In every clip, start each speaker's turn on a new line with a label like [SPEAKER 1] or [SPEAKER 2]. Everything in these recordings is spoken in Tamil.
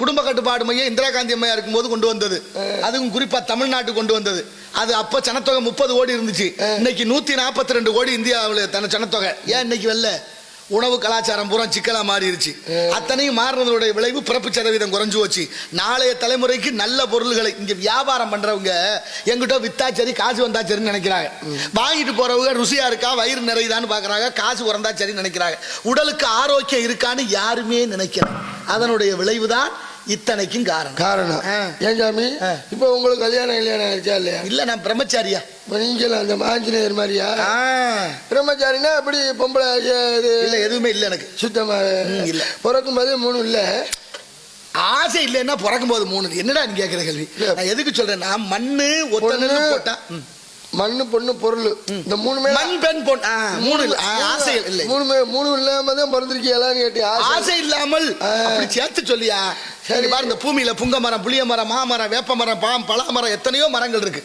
[SPEAKER 1] குடும்ப கட்டுப்பாடு மையம் இந்திரா காந்தி அம்மையா இருக்கும்போது கொண்டு வந்தது. அதுவும் குறிப்பா தமிழ்நாட்டு கொண்டு வந்தது. அது அப்ப சனத்தொகை முப்பது கோடி இருந்துச்சு. இன்னைக்கு நூத்தி நாற்பத்தி ரெண்டு கோடி இந்தியாவில் தன சனத்தொகை. ஏன் இன்னைக்கு வெல்ல? உணவு கலாச்சாரம் பூரா சிக்கலா மாறிடுச்சு அத்தனையும் மாறினதோட விளைவு பிறப்பு சதவீதம் குறைஞ்சு போச்சு. நாளைய தலைமுறைக்கு நல்ல பொருள்களை இங்க வியாபாரம் பண்றவங்க எங்கிட்ட வித்தா சரி காசு வந்தா சரின்னு நினைக்கிறாங்க. வாங்கிட்டு போறவங்க ருசியா இருக்கா வயிறு நிறையுதான்னு பாக்குறாங்க காசு உறந்தா சரின்னு நினைக்கிறாங்க. உடலுக்கு ஆரோக்கியம் இருக்கான்னு யாருமே நினைக்கிறாங்க அதனுடைய விளைவுதான் இத்தனைக்கும் காரணம்.
[SPEAKER 2] காரணம். ஏன் சாமி. இப்போ உங்களுக்கு கல்யாணம் கல்யாணம் ஆயிடுச்சா இல்லையா?
[SPEAKER 1] இல்ல நான் பிரம்மச்சாரியா.
[SPEAKER 2] இப்போ அந்த ஆஞ்சநேயர் மாதிரியா? பிரம்மச்சாரினா அப்படி பொம்பளை இது
[SPEAKER 1] இல்ல எதுவுமே இல்ல எனக்கு.
[SPEAKER 2] சுத்தமா
[SPEAKER 1] ம், இல்ல.
[SPEAKER 2] பிறக்கும் போதே மூணு இல்ல.
[SPEAKER 1] ஆசை இல்லைன்னா பிறக்கும் போது மூணு. என்னடா நீ கேக்குற கேள்வி. நான் எதுக்கு சொல்றேன் நான் மண்ணு ஒத்தனு போட்டா.
[SPEAKER 2] மண்ணு பொண்ணு பொருள். இந்த மூணுமே
[SPEAKER 1] மண் பெண் பொன் மூணு ஆசை இல்லை.
[SPEAKER 2] மூணுமே மூணு இல்லாம தான் பிறந்திருக்கீங்களான்னு கேட்டி ஆசை.
[SPEAKER 1] இல்லாமல் சேர்த்து சொல்லியா?
[SPEAKER 2] சரி.
[SPEAKER 1] பாரு இந்த பூமியில புங்க மரம் புளிய மரம் மாமரம் வேப்ப மரம் பாம் பலா மரம் எத்தனையோ மரங்கள் இருக்கு.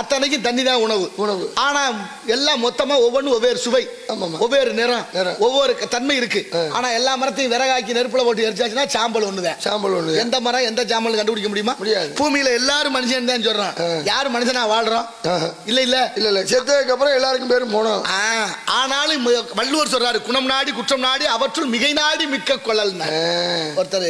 [SPEAKER 1] அத்தனைக்கும் தண்ணி தான் உணவு
[SPEAKER 2] உணவு.
[SPEAKER 1] ஆனா எல்லாம் மொத்தமா ஒவ்வொன்றும் ஒவ்வொரு சுவை. ஒவ்வொரு நிறம். ஒவ்வொரு தன்மை இருக்கு. ஆனா எல்லா மரத்தையும் விறகாக்கி நெருப்புல போட்டு எரிச்சாச்சுன்னா சாம்பல் ஒண்ணுதான்
[SPEAKER 2] சாம்பல் ஒண்ணு
[SPEAKER 1] எந்த மரம் எந்த சாம்பல் கண்டுபிடிக்க முடியுமா
[SPEAKER 2] முடியாது.
[SPEAKER 1] பூமியில எல்லாரும் மனுஷன் தான் சொல்றான். யாரு மனுஷனா வாழ்றோம். இல்ல இல்ல
[SPEAKER 2] இல்ல இல்ல செத்ததுக்கு அப்புறம் எல்லாருக்கும் பேரும் போனோம்
[SPEAKER 1] ஆனாலும் வள்ளுவர் சொல்றாரு குணம் நாடி குற்றம் நாடி அவற்றுள் மிகை நாடி மிக்க கொள்ளல் ஒருத்தர்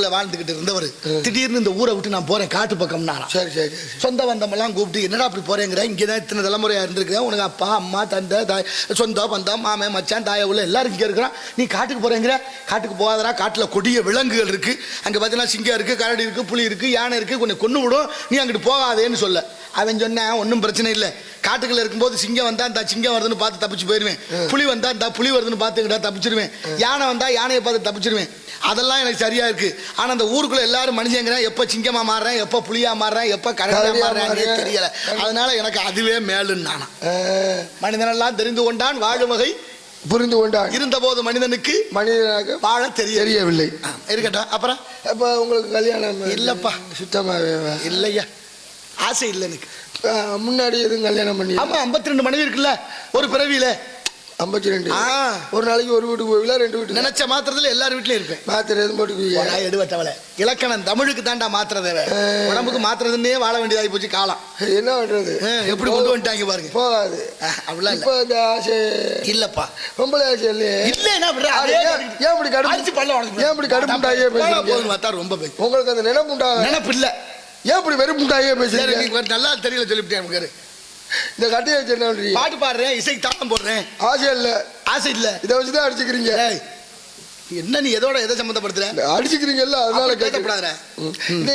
[SPEAKER 1] ஊருக்குள்ள வாழ்ந்துகிட்டு இருந்தவர். திடீர்னு இந்த ஊரை விட்டு நான் போறேன் காட்டு பக்கம்னா
[SPEAKER 2] சரி சரி சரி.
[SPEAKER 1] சொந்த பந்தமெல்லாம் கூப்பிட்டு என்னடா அப்படி போறேங்கிற? இங்கே தான் இத்தனை தலைமுறையா இருந்திருக்கிறேன் உனக்கு அப்பா அம்மா தந்தை தாய் சொந்த பந்தம் மாமன் மச்சான் தாய உள்ள எல்லாரும் இங்கே இருக்கிறான். நீ காட்டுக்கு போறேங்கிற? காட்டுக்கு போகாதடா காட்டுல கொடிய விலங்குகள் இருக்கு. அங்க பார்த்தீங்கன்னா சிங்கம் இருக்கு கரடி இருக்கு புலி இருக்கு யானை இருக்கு. கொஞ்சம் கொண்டு விடும் நீ அங்கிட்டு போகாதேன்னு சொல்ல. அவன் சொன்னேன் ஒன்றும் பிரச்சனை இல்லை. காட்டுக்குள்ள இருக்கும்போது சிங்கம் வந்தா இந்த சிங்கம் வருதுன்னு பார்த்து தப்பிச்சு போயிருவேன். புலி வந்தா இந்த புலி வருதுன்னு பார்த்துக்கிட்டா தப்பிச்சிருவேன். யானை வந்தா யானையை பார்த்து தப்பிச்சிருவேன். அதெல்லாம் எனக்கு சரியா இருக்கு. ஆனா அந்த ஊருக்குள்ள எல்லாரும் மனுஷங்கிறேன் எப்ப சிங்கமா மாறுறேன் எப்ப புலியா மாறுறேன் எப்ப கரடியா மாறுறேன். தெரியல. அதனால எனக்கு அதுவே மேலுன்னு நானா. மனிதனெல்லாம் தெரிந்து கொண்டான் வாழும் வகை
[SPEAKER 2] புரிந்து கொண்டாங்க
[SPEAKER 1] இருந்தபோது மனிதனுக்கு
[SPEAKER 2] மனிதனாக
[SPEAKER 1] வாழ தெரிய
[SPEAKER 2] தெரியவில்லை.
[SPEAKER 1] இருக்கட்டும். அப்புறம்?
[SPEAKER 2] அப்ப உங்களுக்கு கல்யாணம்
[SPEAKER 1] இல்லப்பா.
[SPEAKER 2] சுத்தமாவே
[SPEAKER 1] இல்லையா? ஆசை இல்லை எனக்கு.
[SPEAKER 2] முன்னாடி எதுவும் கல்யாணம் பண்ணி
[SPEAKER 1] ஆமா 52 ரெண்டு மனைவி இருக்குல்ல ஒரு பிறவியில.
[SPEAKER 2] ஐம்பத்தி ரெண்டு
[SPEAKER 1] ஆ.
[SPEAKER 2] ஒரு நாளைக்கு ஒரு வீட்டுக்கு போவீங்களா ரெண்டு வீட்டுக்கு?
[SPEAKER 1] நினைச்ச மாத்திரத்துல எல்லார் வீட்லயும் இருப்பேன்.
[SPEAKER 2] மாத்திரை எதுவும் போட்டுக்குவீங்க
[SPEAKER 1] போடா, எடுவட்டவளே இலக்கணம் தமிழுக்கு தாண்டா மாத்திர தேவை. உடம்புக்கு மாத்திரதுன்னே வாழ வேண்டியதாகி போச்சு காலம்.
[SPEAKER 2] என்ன பண்றது?
[SPEAKER 1] ஆ, எப்படி கொண்டு வந்துட்டாங்க பாருங்க.
[SPEAKER 2] போகாது.
[SPEAKER 1] அப்படிலாம் இல்ல.
[SPEAKER 2] இப்ப இந்த ஆசை.
[SPEAKER 1] இல்லப்பா.
[SPEAKER 2] பொம்பளை ஆசை இல்லையே? அது
[SPEAKER 1] அதே
[SPEAKER 2] ஏன் இப்படி கடுப்பு ஏன் இப்படி
[SPEAKER 1] போடா,
[SPEAKER 2] பேசுறீங்க
[SPEAKER 1] போதும் பார்த்தா ரொம்ப
[SPEAKER 2] உங்களுக்கு அந்த நினைப்பு உண்டாக
[SPEAKER 1] நினைப்பு இல்ல.
[SPEAKER 2] ஏன் இப்படி வெறுப்புண்டாயே
[SPEAKER 1] சரி
[SPEAKER 2] பேசுறீங்க?
[SPEAKER 1] நல்லா தெரியல சொல்லிவிட்டேன் நமக்கு
[SPEAKER 2] இந்த கட்டையை வச்சு என்ன
[SPEAKER 1] பாட்டு பாடுறேன் இசைக்கு தாளம் போடுறேன்.
[SPEAKER 2] ஆசை இல்ல?
[SPEAKER 1] ஆசை இல்ல.
[SPEAKER 2] இதை வச்சுதான் அடிச்சுக்கிறீங்க.
[SPEAKER 1] என்ன நீ எதோட எதை சம்மந்தப்படுத்துற
[SPEAKER 2] அடிச்சுக்கிறீங்கல்ல அதனால
[SPEAKER 1] அப்படி
[SPEAKER 2] கேட்க
[SPEAKER 1] பேசப்படாத
[SPEAKER 2] இது